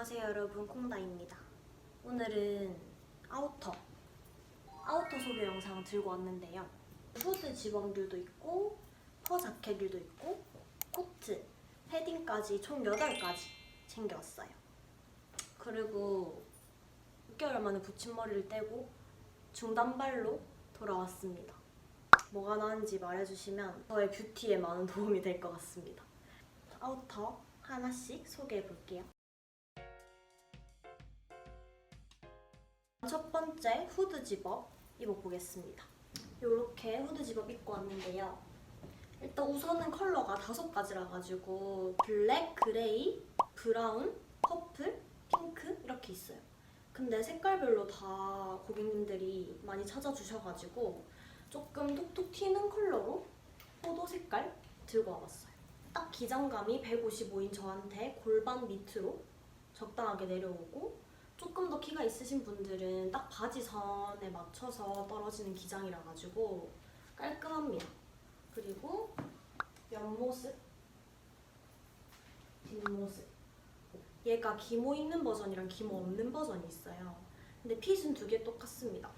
안녕하세요 여러분 콩다입니다. 오늘은 아우터 아우터 소개 영상 들고 왔는데요. 후드 지방류도 있고 퍼 자켓류도 있고 코트, 패딩까지 총 8가지 챙겨왔어요. 그리고 6개월 만에 붙임머리를 떼고 중단발로 돌아왔습니다. 뭐가 나은지 말해주시면 저의 뷰티에 많은 도움이 될 것 같습니다. 아우터 하나씩 소개해 볼게요. 첫 번째 후드 집업 입어보겠습니다. 이렇게 후드 집업 입고 왔는데요. 일단 우선은 컬러가 다섯 가지라 가지고 블랙, 그레이, 브라운, 퍼플, 핑크 이렇게 있어요. 근데 색깔별로 다 고객님들이 많이 찾아주셔가지고 조금 톡톡 튀는 컬러로 포도 색깔 들고 와봤어요. 딱 기장감이 155인 저한테 골반 밑으로 적당하게 내려오고 조금 더 키가 있으신 분들은 딱 바지 선에 맞춰서 떨어지는 기장이라 가지고 깔끔합니다. 그리고 옆모습, 뒷모습. 얘가 기모 있는 버전이랑 기모 없는 버전이 있어요. 근데 핏은 두 개 똑같습니다.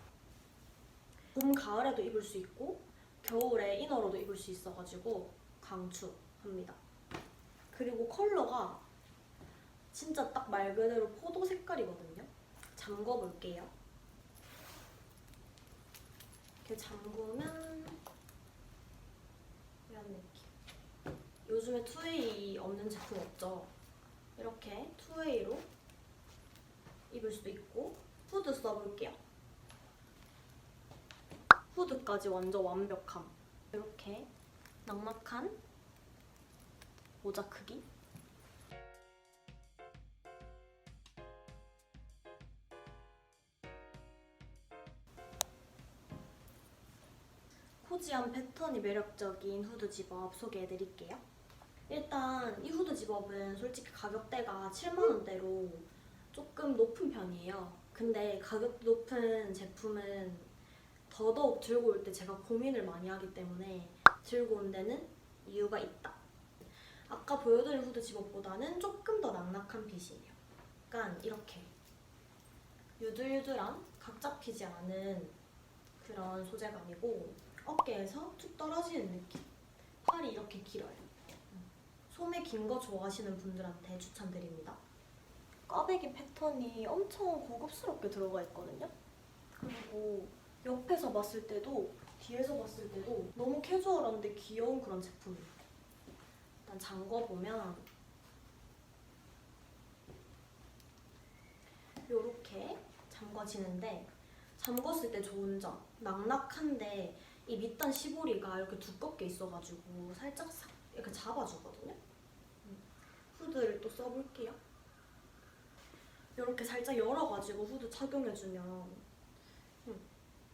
봄, 가을에도 입을 수 있고 겨울에 이너로도 입을 수 있어가지고 강추합니다. 그리고 컬러가 진짜 딱 말 그대로 포도 색깔이거든요. 잠궈 볼게요. 이렇게 잠그면 이런 느낌. 요즘에 투웨이 없는 제품 없죠? 이렇게 투웨이로 입을 수도 있고 후드 써볼게요. 후드까지 완전 완벽함. 이렇게 낭막한 모자 크기. 코지한 패턴이 매력적인 후드 집업 소개해드릴게요. 일단 이 후드 집업은 솔직히 가격대가 7만 원대로 조금 높은 편이에요. 근데 가격 높은 제품은 더더욱 들고 올 때 제가 고민을 많이 하기 때문에 들고 온 데는 이유가 있다. 아까 보여드린 후드 집업보다는 조금 더 낙낙한 핏이에요. 약간 이렇게 유들유들한 각 잡히지 않은 그런 소재감이고 어깨에서 툭 떨어지는 느낌. 팔이 이렇게 길어요. 소매 긴 거 좋아하시는 분들한테 추천드립니다. 꽈배기 패턴이 엄청 고급스럽게 들어가 있거든요. 그리고 옆에서 봤을 때도 뒤에서 봤을 때도 너무 캐주얼한데 귀여운 그런 제품이에요. 일단 잠궈 보면 이렇게 잠궈지는데 잠궜을 때 좋은 점 낙낙한데 이 밑단 시보리가 이렇게 두껍게 있어가지고 살짝 싹 이렇게 잡아주거든요. 음. 후드를 또 써볼게요. 이렇게 살짝 열어가지고 후드 착용해주면 음,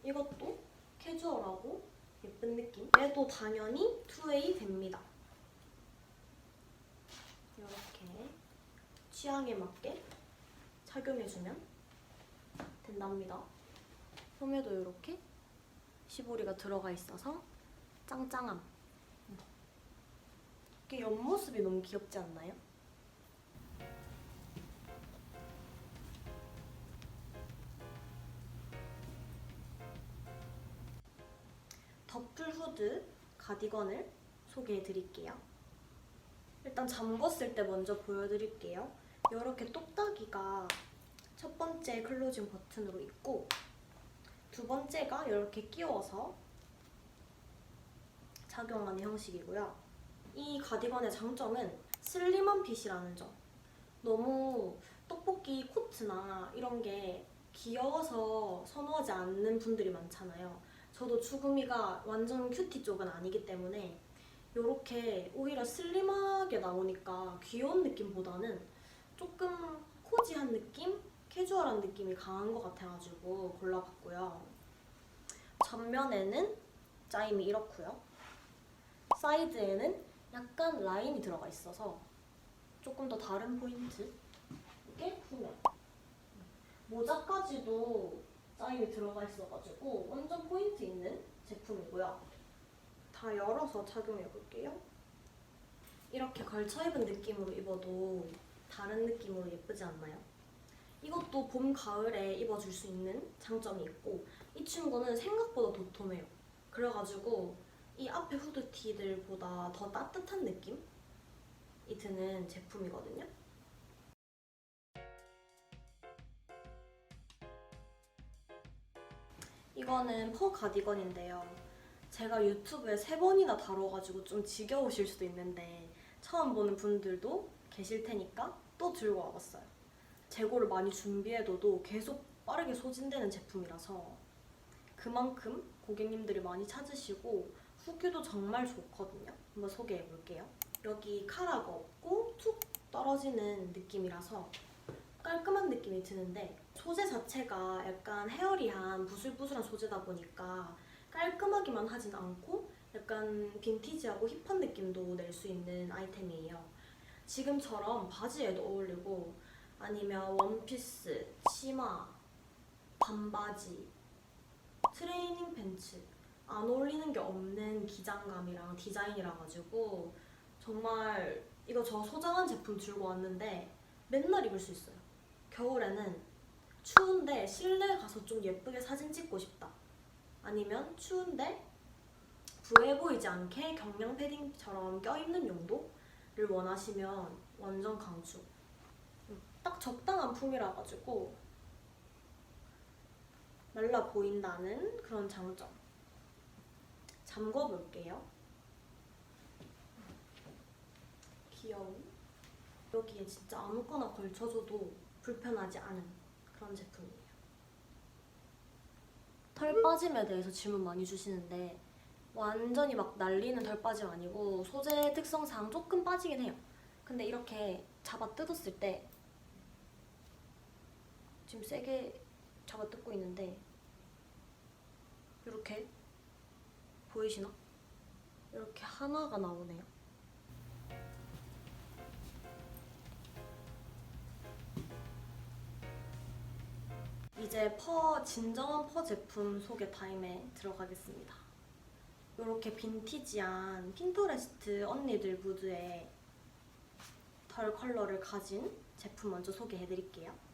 이것도 캐주얼하고 예쁜 느낌. 얘도 당연히 투웨이 됩니다. 이렇게 취향에 맞게 착용해주면 된답니다. 소매도 이렇게 시보리가 들어가 있어서 짱짱함. 이게 옆모습이 너무 귀엽지 않나요? 덧풀 후드 가디건을 소개해 드릴게요. 일단 잠궜을 때 먼저 보여드릴게요. 이렇게 똑딱이가 첫 번째 클로징 버튼으로 있고 두 번째가 이렇게 끼워서 착용하는 형식이고요. 이 가디건의 장점은 슬림한 핏이라는 점. 너무 떡볶이 코트나 이런 게 귀여워서 선호하지 않는 분들이 많잖아요. 저도 추구미가 완전 큐티 쪽은 아니기 때문에 이렇게 오히려 슬림하게 나오니까 귀여운 느낌보다는 조금 코지한 느낌? 캐주얼한 느낌이 강한 것 같아가지고 골라봤고요. 전면에는 짜임이 이렇고요. 사이드에는 약간 라인이 들어가 있어서 조금 더 다른 포인트. 이게 후면. 모자까지도 짜임이 들어가 있어가지고 완전 포인트 있는 제품이고요. 다 열어서 착용해 볼게요. 이렇게 걸쳐 입은 느낌으로 입어도 다른 느낌으로 예쁘지 않나요? 이것도 봄, 가을에 입어줄 수 있는 장점이 있고 이 친구는 생각보다 도톰해요. 그래가지고 이 앞에 후드티들보다 더 따뜻한 느낌이 드는 제품이거든요. 이거는 퍼 가디건인데요. 제가 유튜브에 세 번이나 다뤄가지고 좀 지겨우실 수도 있는데 처음 보는 분들도 계실 테니까 또 들고 와봤어요. 재고를 많이 준비해둬도 계속 빠르게 소진되는 제품이라서 그만큼 고객님들이 많이 찾으시고 후기도 정말 좋거든요. 한번 소개해 볼게요. 여기 카라가 없고 툭 떨어지는 느낌이라서 깔끔한 느낌이 드는데 소재 자체가 약간 헤어리한 부슬부슬한 소재다 보니까 깔끔하기만 하진 않고 약간 빈티지하고 힙한 느낌도 낼 수 있는 아이템이에요. 지금처럼 바지에도 어울리고 아니면 원피스, 치마, 반바지, 트레이닝 팬츠 안 어울리는 게 없는 기장감이랑 디자인이라 가지고 정말 이거 저 소장한 제품 들고 왔는데 맨날 입을 수 있어요. 겨울에는 추운데 실내 가서 좀 예쁘게 사진 찍고 싶다. 아니면 추운데 부해 보이지 않게 경량 패딩처럼 껴입는 용도를 원하시면 완전 강추. 음, 딱 적당한 품이라 가지고 말라 보인다는 그런 장점. 잠궈 볼게요. 귀여운. 여기에 진짜 아무거나 걸쳐줘도 불편하지 않은 그런 제품이에요. 털 빠짐에 대해서 질문 많이 주시는데 완전히 막 날리는 털 빠짐 아니고 소재 특성상 조금 빠지긴 해요. 근데 이렇게 잡아 뜯었을 때 지금 세게 잡아 뜯고 있는데 이렇게 보이시나? 이렇게 하나가 나오네요. 이제 퍼 진정한 퍼 제품 소개 타임에 들어가겠습니다. 이렇게 빈티지한 핀터레스트 언니들 무드의 털 컬러를 가진 제품 먼저 소개해드릴게요.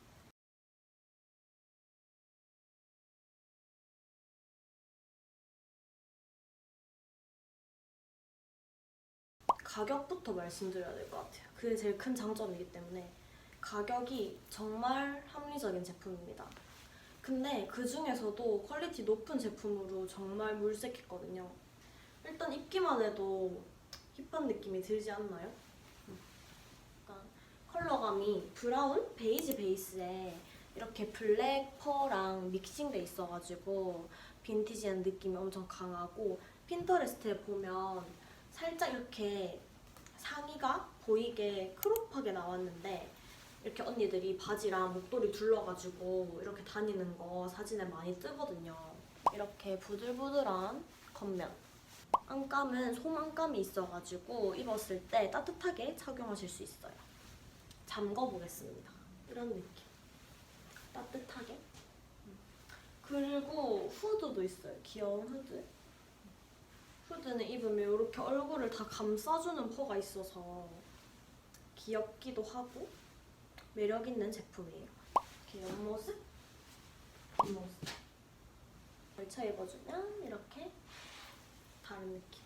가격부터 말씀드려야 될 것 같아요. 그게 제일 큰 장점이기 때문에 가격이 정말 합리적인 제품입니다. 근데 그 중에서도 퀄리티 높은 제품으로 정말 물색했거든요. 일단 입기만 해도 힙한 느낌이 들지 않나요? 음. 약간 컬러감이 브라운, 베이지 베이스에 이렇게 블랙 펄랑 믹싱돼 있어가지고 빈티지한 느낌이 엄청 강하고 핀터레스트에 보면 살짝 이렇게 상의가 보이게 크롭하게 나왔는데 이렇게 언니들이 바지랑 목도리 둘러가지고 이렇게 다니는 거 사진에 많이 뜨거든요. 이렇게 부들부들한 겉면. 안감은 솜안감이 있어가지고 입었을 때 따뜻하게 착용하실 수 있어요. 잠궈 보겠습니다. 이런 느낌. 따뜻하게. 그리고 후드도 있어요. 귀여운 후드. 후드는 입으면 이렇게 얼굴을 다 감싸주는 퍼가 있어서 귀엽기도 하고 매력 있는 제품이에요. 이렇게 옆모습, 뒷모습. 걸쳐 입어주면 이렇게 다른 느낌.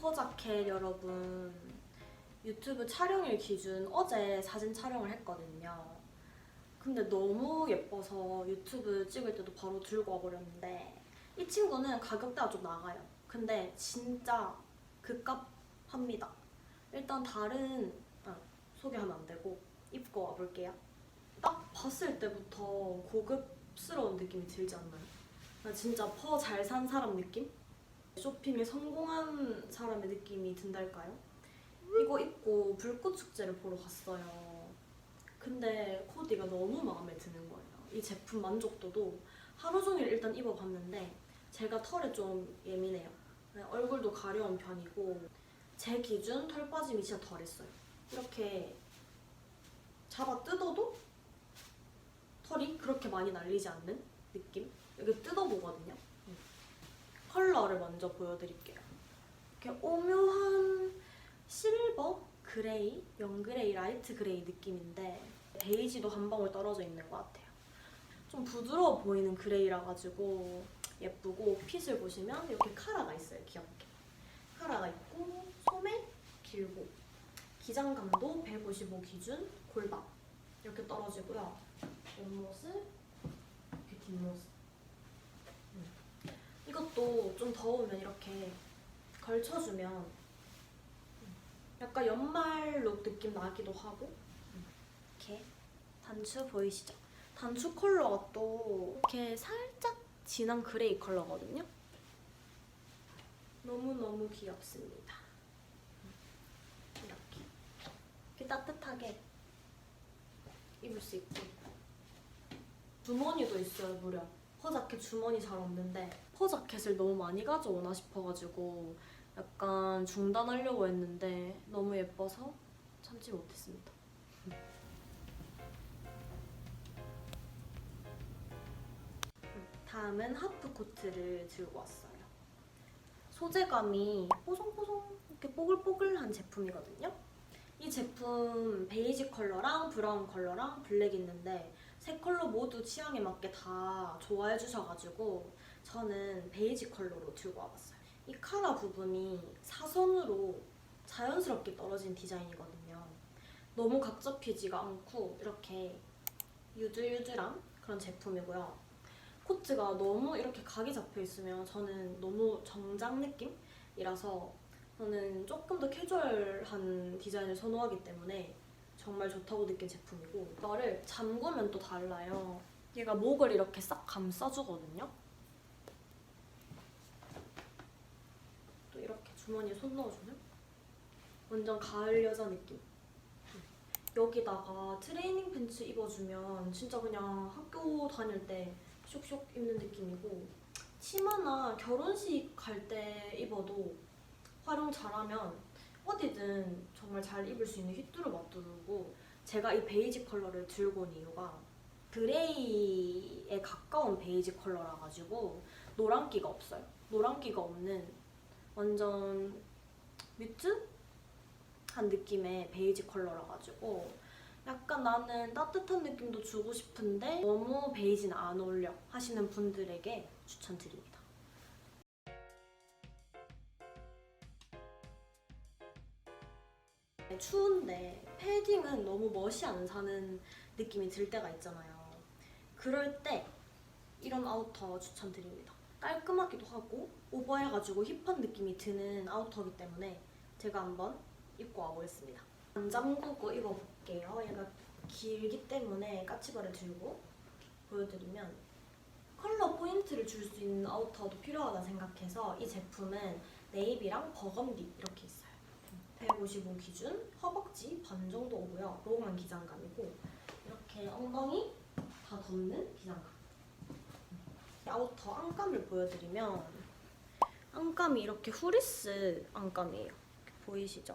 퍼 자켓 여러분 유튜브 촬영일 기준 어제 사진 촬영을 했거든요. 근데 너무 예뻐서 유튜브 찍을 때도 바로 들고 와버렸는데 이 친구는 가격대가 좀 나가요. 근데 진짜 그값 합니다. 일단 다른 아, 소개하면 안 되고 입고 와볼게요. 딱 봤을 때부터 고급스러운 느낌이 들지 않나요? 나 진짜 퍼 잘 산 사람 느낌? 쇼핑에 성공한 사람의 느낌이 든달까요? 이거 입고 불꽃 축제를 보러 갔어요. 근데 코디가 너무 마음에 드는 거예요. 이 제품 만족도도 하루 종일 일단 입어봤는데 제가 털에 좀 예민해요. 네, 얼굴도 가려운 편이고 제 기준 털 빠짐이 진짜 덜했어요. 이렇게 잡아 뜯어도 털이 그렇게 많이 날리지 않는 느낌? 여기 뜯어보거든요. 음. 컬러를 먼저 보여드릴게요. 이렇게 오묘한 실버 그레이, 영그레이, 라이트 그레이 느낌인데 베이지도 한 방울 떨어져 있는 것 같아요. 좀 부드러워 보이는 그레이라 가지고 예쁘고 핏을 보시면 이렇게 카라가 있어요. 귀엽게. 카라가 있고 소매 길고 기장감도 155 기준 골반 이렇게 떨어지고요. 옆모습 이렇게 뒷모습. 음. 이것도 좀 더우면 이렇게 걸쳐주면 음, 약간 연말 룩 느낌 나기도 하고 음. 이렇게 단추 보이시죠? 단추 컬러가 또 이렇게 살짝 진한 그레이 컬러거든요. 너무너무 귀엽습니다. 이렇게. 이렇게 따뜻하게 입을 수 있고 주머니도 있어요 무려 퍼자켓 주머니 잘 없는데 퍼자켓을 너무 많이 가져오나 싶어가지고 약간 중단하려고 했는데 너무 예뻐서 참지 못했습니다. 다음은 하프 코트를 들고 왔어요. 소재감이 뽀송뽀송 이렇게 뽀글뽀글한 제품이거든요. 이 제품 베이지 컬러랑 브라운 컬러랑 블랙 있는데 세 컬러 모두 취향에 맞게 다 좋아해 주셔가지고 저는 베이지 컬러로 들고 와봤어요. 이 카라 부분이 사선으로 자연스럽게 떨어진 디자인이거든요. 너무 각 잡히지가 않고 이렇게 유들유들한 그런 제품이고요. 코트가 너무 이렇게 각이 잡혀 있으면 저는 너무 정장 느낌이라서 저는 조금 더 캐주얼한 디자인을 선호하기 때문에 정말 좋다고 느낀 제품이고 이거를 잠그면 또 달라요. 얘가 목을 이렇게 싹 감싸주거든요. 또 이렇게 주머니에 손 넣어주면 완전 가을 여자 느낌. 여기다가 트레이닝 팬츠 입어주면 진짜 그냥 학교 다닐 때 쇽쇽 입는 느낌이고 치마나 결혼식 갈 때 입어도 활용 잘하면 어디든 정말 잘 입을 수 있는 휘뚜루 마뚜루고 제가 이 베이지 컬러를 들고 온 이유가 그레이에 가까운 베이지 컬러라 가지고 노란기가 없어요. 노란기가 없는 완전 뮤트한 느낌의 베이지 컬러라 가지고 약간 나는 따뜻한 느낌도 주고 싶은데 너무 베이지는 안 어울려 하시는 분들에게 추천드립니다. 추운데 패딩은 너무 멋이 안 사는 느낌이 들 때가 있잖아요. 그럴 때 이런 아우터 추천드립니다. 깔끔하기도 하고 오버해가지고 힙한 느낌이 드는 아우터이기 때문에 제가 한번 입고 와보겠습니다. 안 잠그고 입어볼게요. 얘가 길기 때문에 까치발을 들고 보여드리면 컬러 포인트를 줄 수 있는 아우터도 필요하다 생각해서 이 제품은 네이비랑 버건디 이렇게 있어요. 155 기준, 허벅지 반 정도 오고요. 롱한 기장감이고 이렇게 엉덩이 다 덮는 기장감. 아우터 안감을 보여드리면 안감이 이렇게 후리스 안감이에요. 보이시죠?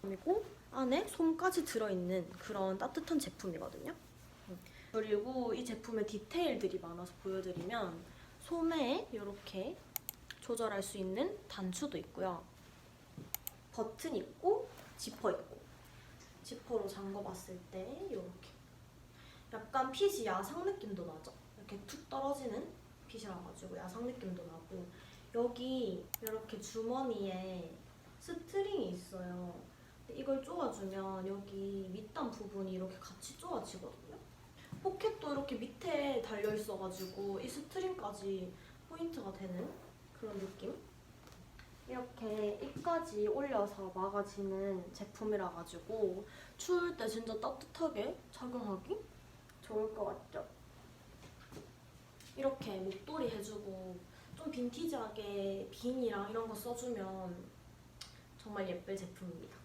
그리고 안에 솜까지 들어있는 그런 따뜻한 제품이거든요. 음. 그리고 이 제품의 디테일들이 많아서 보여드리면 소매에 이렇게 조절할 수 있는 단추도 있고요. 버튼 있고 지퍼 있고 지퍼로 잠궈봤을 때 이렇게 약간 핏이 야상 느낌도 나죠. 이렇게 툭 떨어지는 핏이라 가지고 야상 느낌도 나고 여기 이렇게 주머니에 스트링이 있어요. 이걸 쪼아주면 여기 밑단 부분이 이렇게 같이 쪼아지거든요. 포켓도 이렇게 밑에 달려 있어가지고 이 스트링까지 포인트가 되는 그런 느낌? 이렇게 입까지 올려서 막아지는 제품이라 가지고 추울 때 진짜 따뜻하게 착용하기 좋을 것 같죠? 이렇게 목도리 해주고 좀 빈티지하게 빈이랑 이런 거 써주면 정말 예쁠 제품입니다.